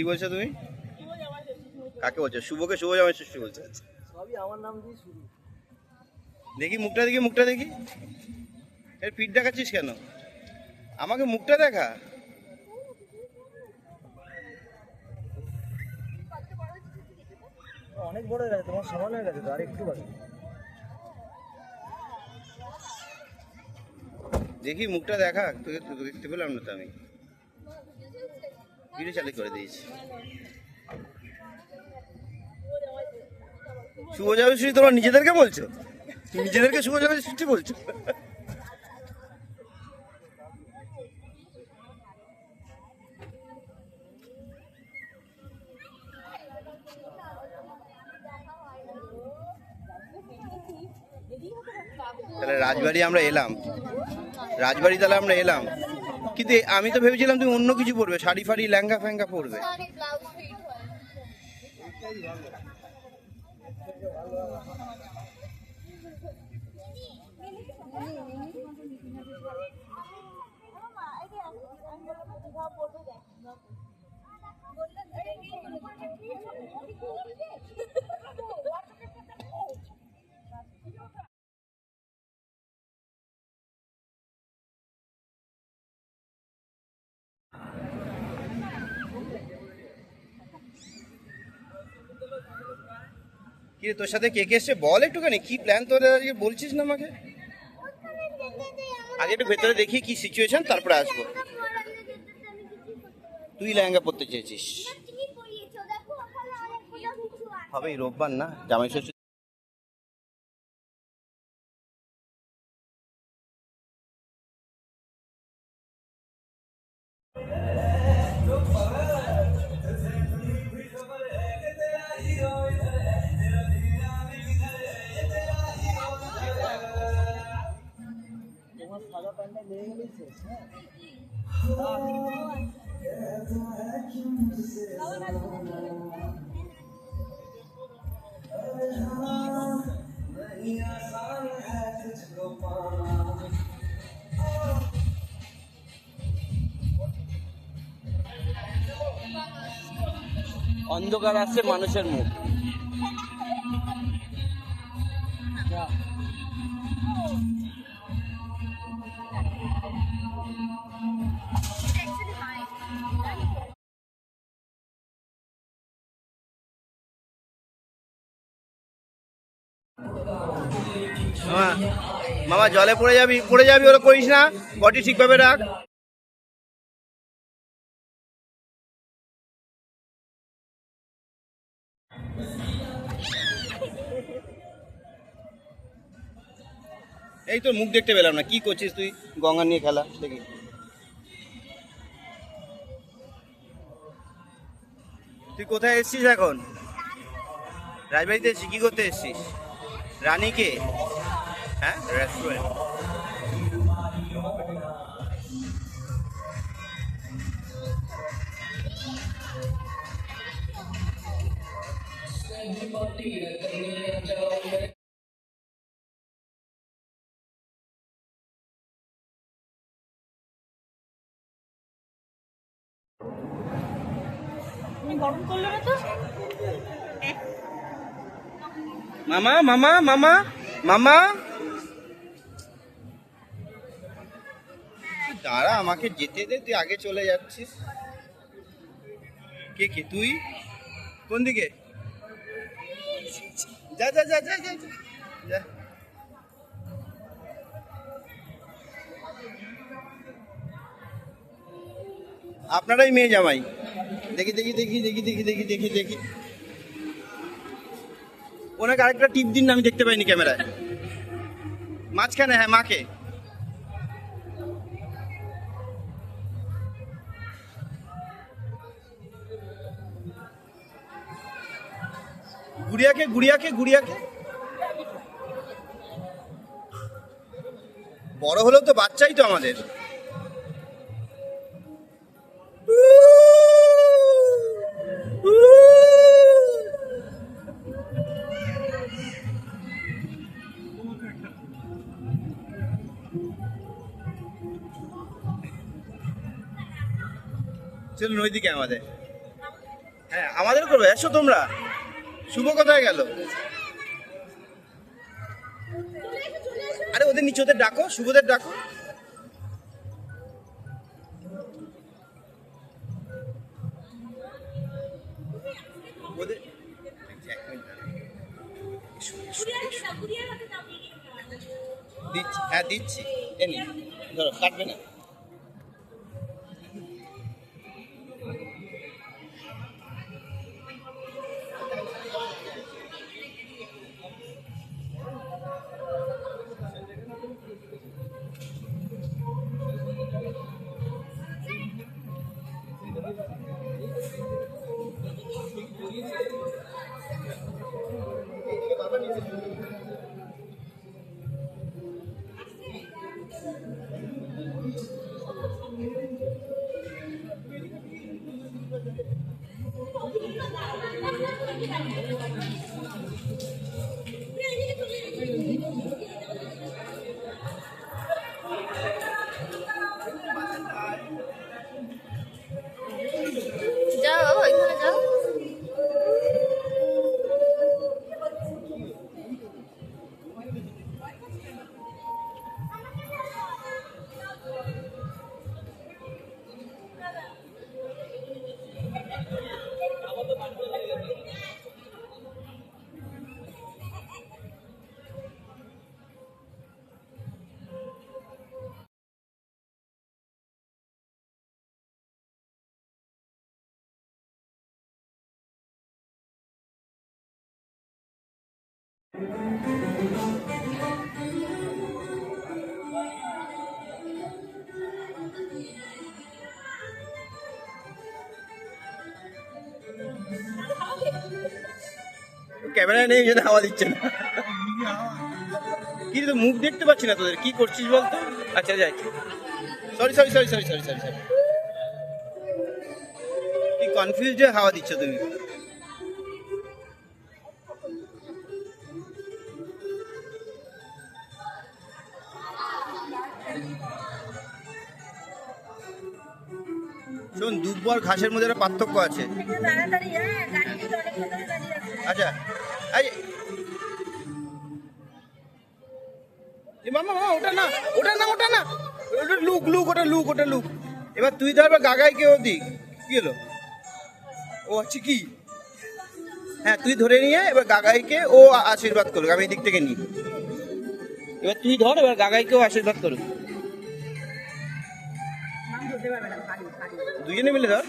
কি বলছো তুমি? কাকে বলছো? শুভকে শুভ জামাই ষষ্ঠী বলছো। সবই আমার নাম দিয়ে শুরু। দেখি মুখটা দেখি মুখটা দেখি। এর পিঠ দেখাচ্ছিস কেন? আমাকে মুখটা দেখা। অনেক বড় হয়ে গেছে তোমার সমান হয়ে গেছে তো আর একটু বাকি। দেখি মুখটা দেখা তোকে দেখতে পেলাম না তো আমি। ভিডিও চালু করে দিয়েছি। শুভ জামাই ষষ্ঠী তোমরা নিজেদেরকে বলছো? নিজেদেরকে শুভ জামাই ষষ্ঠী বলছো? তাহলে রাজবাড়ি আমরা এলাম। রাজবাড়ি তাহলে আমরা এলাম। কিন্তু আমি তো ভেবেছিলাম তুমি অন্য কিছু পরবে শাড়ি ফাড়ি ল্যাঙ্গা ফ্যাঙ্গা পরবে। শাড়ি কি তোর সাথে কে কে এসছে? বল একটুখানি কি প্ল্যান তোর? আজকে বলছিস না আমাকে? আগে একটু ভেতরে দেখি কি সিচুয়েশন তারপরে আসব। তুই লেহেঙ্গা পরতে চেয়েছিস। হবে রোববার না? জামাই ষষ্ঠী অন্ধকার আসছে মানুষের মুখ। মামা জলে পড়ে যাবি পড়ে যাবি ওরা করিস না, বডি ঠিকভাবে রাখ। এই তোর মুখ দেখতে পেলাম না, কি করছিস তুই? গঙ্গা নিয়ে খেলা, দেখি। তুই কোথায় এসছিস এখন? রাজবাড়িতে এসছিস? কি করতে এসছিস? রানীকে? হ্যাঁ? রেস্টুরেন্ট গরম করল না তো? মামা মামা মামা মামা? দাঁড়া, আমাকে যেতে দে, তুই আগে চলে যাচ্ছিস। কে কে? তুই? কোন দিকে? যা যা যা যা যা যা। আপনারাই মেয়ে জামাই। দেখি দেখি দেখি দেখি দেখি দেখি দেখি দেখি। ওনাকে আরেকটা টিপ দিন, আমি দেখতে পাইনি ক্যামেরায়। মাঝখানে হ্যাঁ মাকে। গুড়িয়াকে গুড়িয়াকে গুড়িয়াকে। বড় হলেও তো বাচ্চাই তো আমাদের। চলুন ওইদিকে আমাদের। হ্যাঁ আমাদের করবে, এসো তোমরা। শুভ কোথায় গেল? আরে ওদের নিচে ওদের ডাকো, শুভদের ডাকো। হ্যাঁ দিচ্ছি। ধরো, কাটবে না। ক্যামেরায় নেই যেটা হাওয়া দিচ্ছে না। কি তো মুখ দেখতে পাচ্ছি না তোদের, কি করছিস বলতো? আচ্ছা যাই। Sorry sorry sorry sorry sorry sorry sorry কি কনফিউজ হয়ে হাওয়া দিচ্ছ তুমি? শোন দুব্বর ঘাসের মধ্যে একটা পার্থক্য আছে। আচ্ছা এই মামা মামা, ওটা না ওটা না ওটা না। ওটা লুক লুক, ওটা লুক ওটা লুক। এবার তুই ধরবে গাগাই কে ওদিক কি হলো? ও আচ্ছা কি? হ্যাঁ তুই ধরে নিয়ে এবার গাগাইকে ও আশীর্বাদ করুক, আমি এদিক থেকে নিই। এবার তুই ধর, এবার গাগাইকেও আশীর্বাদ করুক। দুজনে মিলে ধর।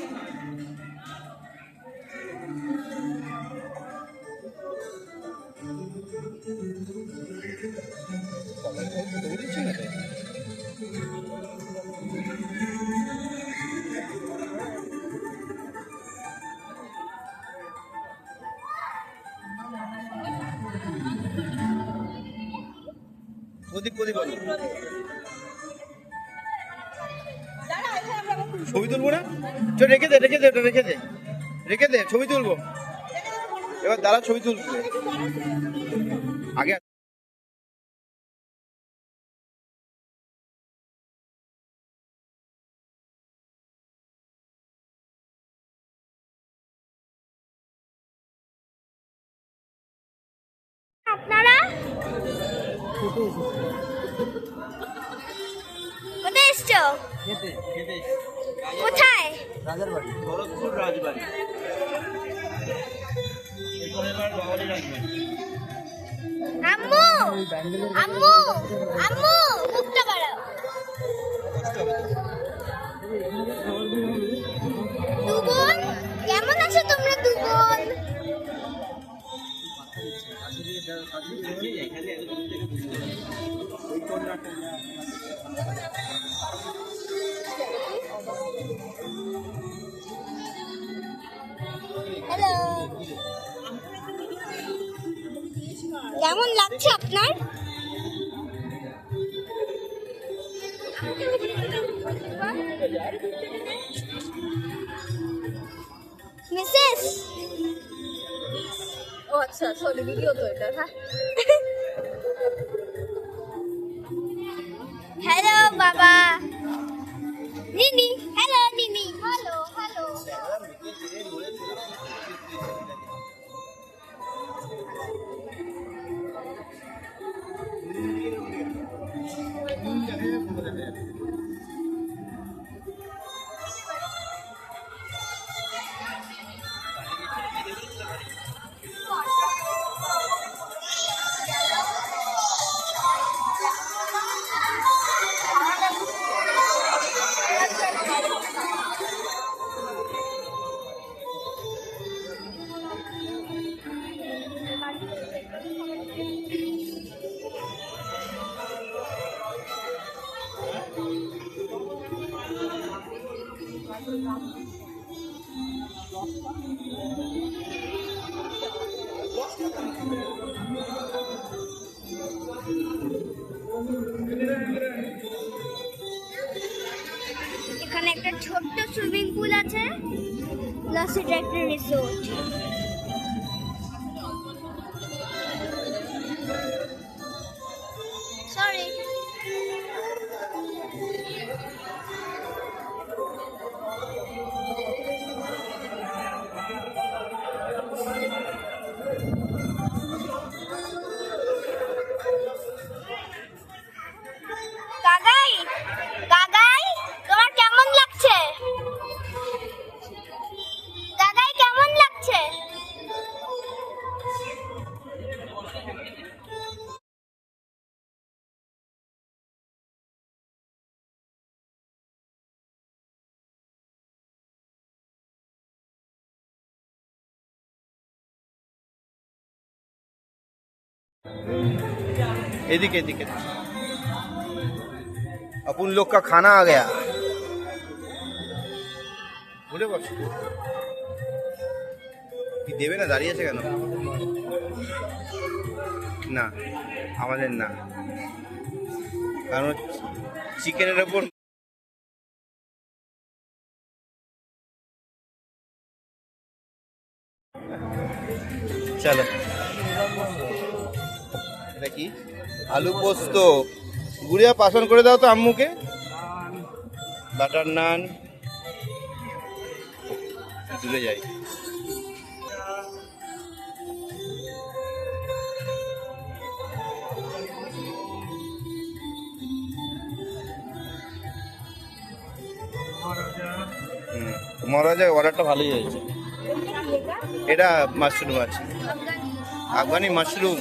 প্রদীপ প্রদীপ ছবি তুলবো না? চল, রেখে দে রেখে দে ওটা রেখে দে। রেখে দে, ছবি তুলবো। এবার দাঁড়া, ছবি তুলবো। আগে আপনারা? এসছো? কোথায়? রাজার রাজবাড়ি আম্মু! আম্মু! আম্মু! মুখটা বাড়াও। দুগুন কেমন আছো তোমরা দুগুন আপনার? মিসেস? ও আচ্ছা সরি ভিডিও তো এটা হ্যাঁ? এখানে একটা ছোট্ট সুইমিং পুল আছে। প্লাস এটা একটা রিসোর্ট एदिके एदिके अपन लोग का खाना आ गया ভুলে বসো কি দেবে না দাঁড়িয়ে আছে কেন না আমাদের না কারণ চিকেনের ওপর চলো এটা কি? আলু পোস্ত। গুড়িয়া পাসন করে দাও তো আম্মুকে। বাটার নান। দূরে যাই। মহারাজা, অর্ডারটা ভালোই হয়েছে। এটা মাশরুম আছে। আফগানি মাশরুম।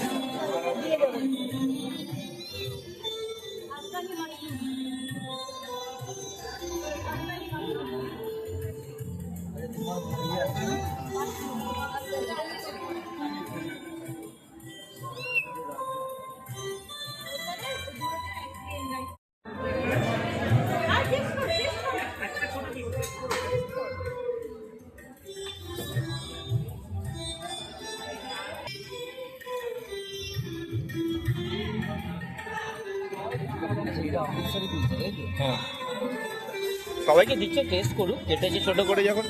সবাইকে দিচ্ছে টেস্ট করুক কেটেছে ছোট করে যখন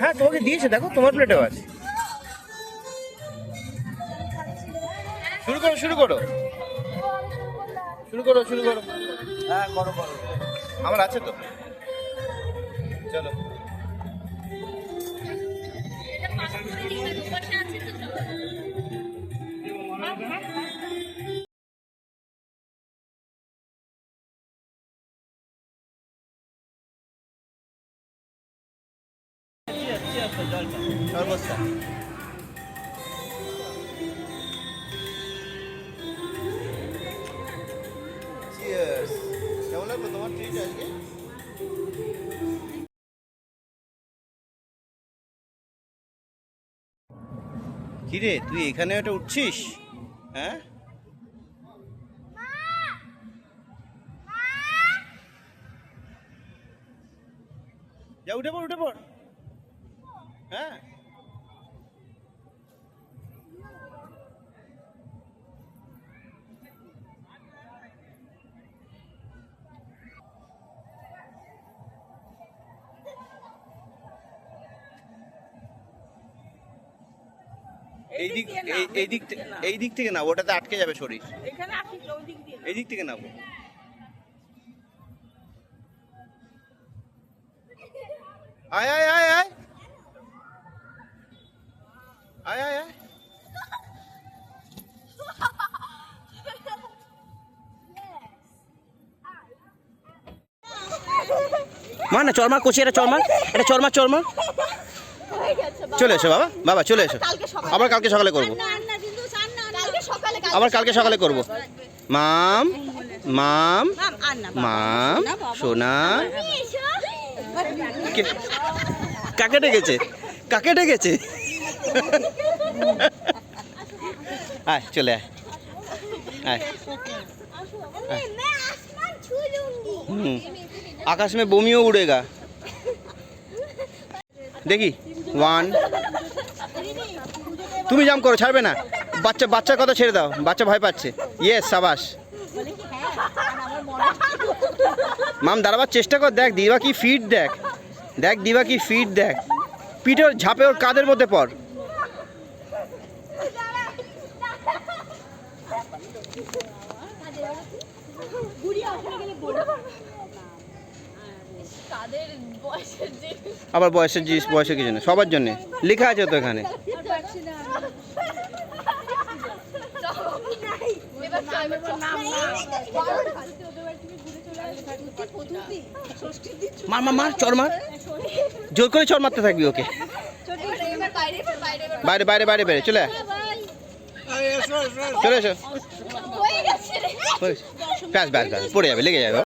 হ্যাঁ তোমাকে দিয়েছে দেখো তোমার প্লেটেও আছে। শুরু করো শুরু করো। শুরু করো শুরু করো। হ্যাঁ করো করো। আমার আছে তো। চলো। লাগল তোমার কিরে তুই এখানে এটা উঠছিস? হ্যাঁ? যা উঠে পড় উঠে পড়। এই দিক এই- দিক থেকে এই দিক থেকে না ওটাতে আটকে যাবে শরীর। এই দিক থেকে নাবো আয় আয় আয় আয়। আয় আয় আয়। মা না চরমা কচি এটা চরমা এটা চরমা চরমা চলে এসো বাবা। বাবা চলে এসো। আবার কালকে সকালে করব কালকে সকালে আবার কালকে সকালে করব মাম মাম মাম সোনা কে- কাকে ডেকেছে কাকে ডেকেছে আয় চলে আয় আয় मैं आसमान छू लूंगी हम्म, आकाश में बोमियो उड़ेगा দেখি ওয়ান তুমি জাম করো, ছাড়বে না। বাচ্চা বাচ্চার কথা ছেড়ে দাও। বাচ্চা ভয় পাচ্ছে। ইয়েস সাবাস। মাম, দাঁড়াবার চেষ্টা কর, দেখ, দিবা কি ফিট দেখ। দেখ, দিবা কি ফিট দেখ। পিঠে ওর ঝাঁপে ওর কাদের মধ্যে পড়। আবার বয়সের জিনিস, বয়সের কিছু না সবার জন্যে। লেখা আছে তো এখানে এবার চল, নাম মার মার মার চর মার। জোর করে চর মারতে থাকবি ওকে। বাইরে বাইরে বাইরে বাইরে চলে। চলে এসো। ব্যাস ব্যাস ব্যাস পড়ে যাবে লেগে যাবে।